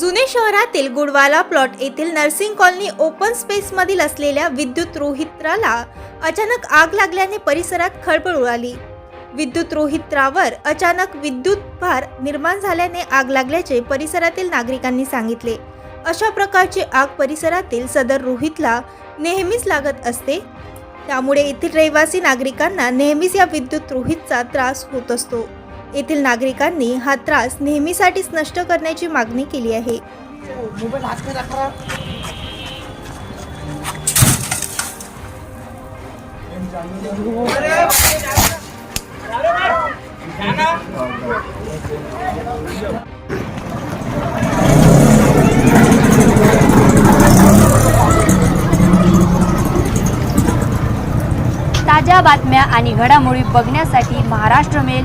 जुने शहरातील गुडवाला प्लॉट येथील नर्सिंग कॉलनी ओपन स्पेसमधील असलेल्या विद्युत रोहित्राला अचानक आग लागल्याने परिसरात खळबळ उडाली. विद्युत रोहित्रावर अचानक विद्युत भार निर्माण झाल्याने आग लागल्याचे परिसरातील नागरिकांनी सांगितले. अशा प्रकारची आग परिसरातील सदर रोहितला नेहमीच लागत असते. त्यामुळे येथील रहिवासी नागरिकांना नेहमीच या विद्युत रोहितचा त्रास होत असतो. येथील नागरिकांनी हा त्रास नेहमीसाठीच नष्ट करण्याची मागणी केली आहे. ताज्या बातम्या आणि घडामोडी बघण्यासाठी महाराष्ट्र मेल